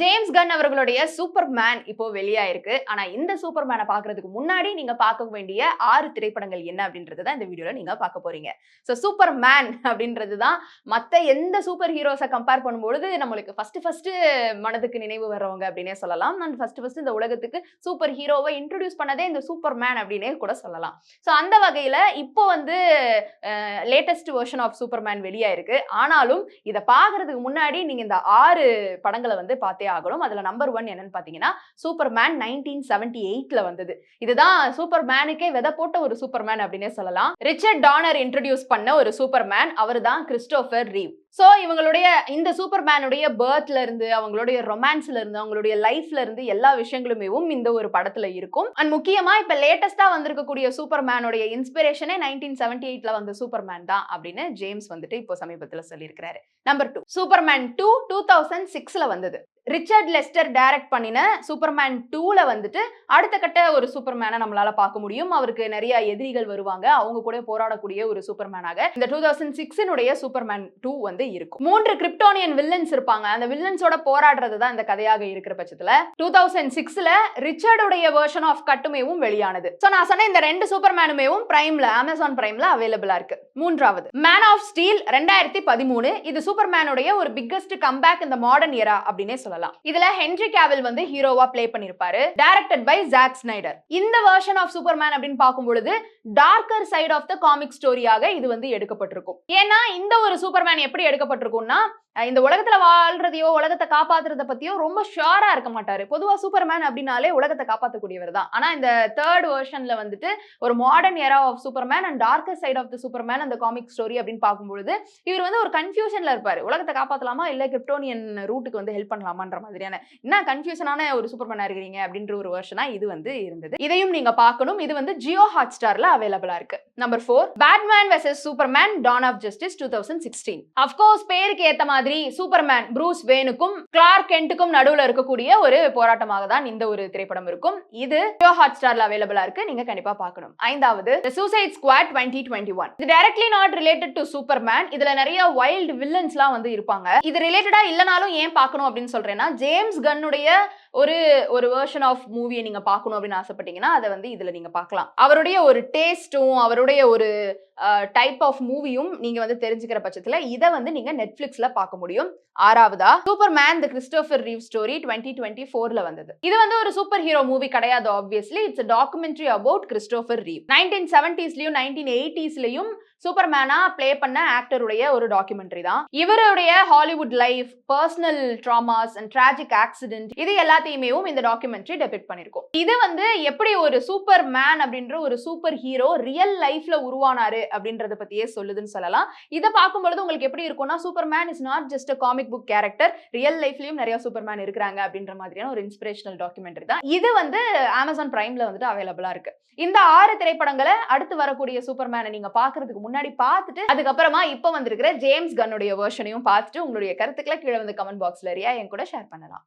James கன் அவர்களுடைய super man இப்போ வெளியாயிருக்கு. ஆனா இந்த சூப்பர் மேனை பாக்குறதுக்கு முன்னாடி நீங்க பார்க்க வேண்டிய ஆறு திரைப்படங்கள் என்ன அப்படின்றது தான் இந்த வீடியோல நீங்க பார்க்க போறீங்க. ஸோ சூப்பர் மேன் அப்படின்றது தான் மற்ற எந்த சூப்பர் ஹீரோஸை கம்பேர் பண்ணும்பொழுது நம்மளுக்கு ஃபர்ஸ்ட் ஃபர்ஸ்ட் மனதுக்கு நினைவு வர்றவங்க அப்படின்னே சொல்லலாம். நான் ஃபர்ஸ்ட் ஃபர்ஸ்ட் இந்த உலகத்துக்கு சூப்பர் ஹீரோவை இன்ட்ரடியூஸ் பண்ணதே இந்த சூப்பர் மேன் அப்படின்னே கூட சொல்லலாம். ஸோ அந்த வகையில இப்போ வந்து latest version of Superman வெளியாயிருக்கு. ஆனாலும் இதை பார்க்கறதுக்கு முன்னாடி நீங்க இந்த ஆறு படங்களை வந்து பார்த்தே ஆகணும். அதுல நம்பர் ஒன் என்னன்னு பாத்தீங்கன்னா சூப்பர் மேன் நைன்டீன் செவன்டி எயிட்ல வந்தது. இதுதான் சூப்பர் மேனுக்கே விதை போட்ட ஒரு சூப்பர் மேன் அப்படின்னே சொல்லலாம். ரிச்சர்ட் டானர் இன்ட்ரடியூஸ் பண்ண ஒரு சூப்பர் மேன் அவர் தான் கிறிஸ்டோபர் ரீவ். ஸோ இவங்களுடைய இந்த சூப்பர் மேனுடைய பேர்த்ல இருந்து அவங்களுடைய ரொமான்ஸ்ல இருந்து அவங்களுடைய லைஃப்ல இருந்து எல்லா விஷயங்களுமேவும் இந்த ஒரு படத்துல இருக்கும். அண்ட் முக்கியமா இப்ப லேட்டஸ்டா வந்திருக்கக்கூடிய சூப்பர் மேனுடைய இன்ஸ்பிரேஷனே நைன்டீன் செவன்டி எயிட்ல வந்த சூப்பர் மேன் தான் அப்படின்னு ஜேம்ஸ் வந்துட்டு இப்போ சமீபத்தில் சொல்லியிருக்கிறாரு. Number two Superman two two thousand சிக்ஸ்ல வந்தது. ரிச்சர்ட் லெஸ்டர் டைரக்ட் பண்ணின சூப்பர்மேன் டூல வந்துட்டு அடுத்த கட்ட ஒரு சூப்பர்மேனை நம்மளால பார்க்க முடியும். அவருக்கு நிறைய எதிரிகள் வருவாங்க. அவங்க கூட போராடக்கூடிய ஒரு சூப்பர்மேனாக இந்த டூ தௌசண்ட் சிக்ஸினுடைய சூப்பர்மேன் டூ வந்து இருக்கும். மூன்று கிரிப்டோனியன் வில்லன்ஸ் இருப்பாங்க. அந்த வில்லன்ஸோட போராடுறது தான் இந்த கதையாக இருக்கிற பட்சத்துல. டூ தௌசண்ட் சிக்ஸ்ல ரிச்சர்டுடைய வெர்ஷன் ஆஃப் கட்டுமேவும் வெளியானது. சோ நான் சொன்ன இந்த ரெண்டு சூப்பர்மேனுமேவும் பிரைம்ல அமேசான் பிரைம்ல அவைலபிளா இருக்கு. மூன்றாவது மேன் ஆஃப் ஸ்டீல் ரெண்டாயிரத்தி பதிமூணு. இது சூப்பர்மேனுடைய ஒரு பிக்கஸ்ட் கம்பேக் இந்த மாடர்ன் இயரா அப்படின்னே சொல்லலாம். இதுல ஹென்ரி கேவல் வந்து ஹீரோவா பிளே பண்ணிருப்பாரு. டைரக்டட் பை ஜாக் ஸ்னைடர் இந்த வெர்ஷன் ஆஃப் சூப்பர்மேன் அப்படின்னு பார்க்கும் பொழுது darker side of the comic ஸ்டோரியாக இது வந்து எடுக்கப்பட்டிருக்கும். ஏன்னா இந்த ஒரு சூப்பர்மேன் எப்படி எடுக்கப்பட்டிருக்கும்னா இந்த உலகத்துல வாழ்றதையோ உலகத்தை காப்பாத்துறத பத்தியோ ரொம்ப ஷுவரா இருக்க மாட்டாரு. பொதுவா சூப்பர்மேன் அப்படின்னாலே உலகத்தை காப்பாற்றக்கூடியவர் தான். ஆனா இந்த தேர்ட் வெர்ஷன்ல வந்துட்டு ஒரு modern era of Superman and darker side of the Superman அந்த காமிக் ஸ்டோரி அப்படின்னு பார்க்கும்பொழுது இவர் வந்து ஒரு கன்ஃபியூஷன்ல இருப்பாரு. உலகத்தை காப்பாத்தலாமா? இல்ல கிரிப்டோனியன் ரூட்டுக்கு வந்து ஹெல்ப் பண்ணலாமான்ற மாதிரியான என்ன கன்ஃபியூஷனான ஒரு சூப்பர்மேனா இருக்கிறீங்க? அப்படின்ற ஒரு வேர்ஷனா இது வந்து இருந்தது. இதையும் நீங்க பார்க்கணும். இது வந்து ஜியோ ஹாட் ஸ்டார்ல அவைலபிளா இருக்கு number four Batman versus Superman dawn of justice two thousand sixteen of course பேருக்கு ஏத்த மாதிரி சூப்பர்மேன் ப்ரூஸ் வேனுக்கும் கிளார்க் கென்ட்டுக்கும் நடுவில் இருக்கக்கூடிய ஒரு போராட்டமாக தான் இந்த ஒரு திரைப்படம் இருக்கும். இது ஜியோ ஹாட் ஸ்டார்ல அவைலபிளா இருக்கு. நீங்க கண்டிப்பா பார்க்கணும். ஐந்தாவது suicide squad twenty twenty one இது directly not related to Superman இதுல நிறைய வைல்டு வில்லன்ஸ்லாம் வந்து இருப்பாங்க. இது ரிலேட்டடா இல்லனாலும் ஏன் பார்க்கணும் அப்படின்னு சொல்றேன்னா ஜேம்ஸ் கன்னுடைய ஒரு ஒரு வேர்ஷன் ஆஃப் மூவியை நீங்க பார்க்கணும் அப்படின்னு ஆசைப்பட்டீங்கன்னா அதை வந்து இதுல நீங்க பார்க்கலாம். அவருடைய ஒரு டேஸ்ட்டும் அவருடைய ஒரு டைப் ஆஃப் மூவியும் நீங்க வந்து தெரிஞ்சுக்கிற பட்சத்துல இதை வந்து நீங்க நெட்ஃபிளிக்ஸ்ல பார்க்க முடியும். ஆறாவதா? Superman the Christopher Reeve story twenty twenty ஃபோர்ல வந்தது. இது வந்து ஒரு சூப்பர் ஹீரோ மூவி கிடையாது obviously it's documentary about Christopher Reeve nineteen செவன்டிஸ்லயும் nineteen எயிட்டிஸ்லயும் சூப்பர் மேனா ப்ளே பண்ண ஆக்டருடைய ஒரு டாக்குமெண்ட்ரி தான். இவருடைய Hollywood life personal dramas and tragic accident இது எல்லாத்தையும் இந்த டாக்குமெண்ட்ரி டெபிட் பண்ணிருக்கும். இது வந்து எப்படி ஒரு சூப்பர் மேன் அப்படின்ற ஒரு சூப்பர் ஹீரோ ரியல் லைஃப்ல உருவானாரு அப்படின்றத பத்தியே சொல்லுதுன்னு சொல்லலாம். இதை பார்க்கும்பொழுது உங்களுக்கு எப்படி இருக்கும்னா Superman is not just a comic book character real லைஃப்லயும் நிறைய சூப்பர் மேன் இருக்கிறாங்க அப்படின்ற மாதிரியான ஒரு இன்ஸ்பிரேஷனல் டாக்குமெண்ட்ரி தான். இது வந்து அமேசான் பிரைம்ல வந்துட்டு அவைலபிளா இருக்கு. இந்த ஆறு திரைப்படங்களை அடுத்து வரக்கூடிய சூப்பர் மேனை நீங்க பாக்குறதுக்கு முன்னாடி பார்த்துட்டு அதுக்கப்புறமா இப்போ வந்திருக்கிற ஜேம்ஸ் கன்னுடைய வெர்ஷனையும் பார்த்துட்டு உங்களுடைய கருத்துக்களை கீழே வந்து கமெண்ட் பாக்ஸ்ல ரியா என் கூட ஷேர் பண்ணலாம்.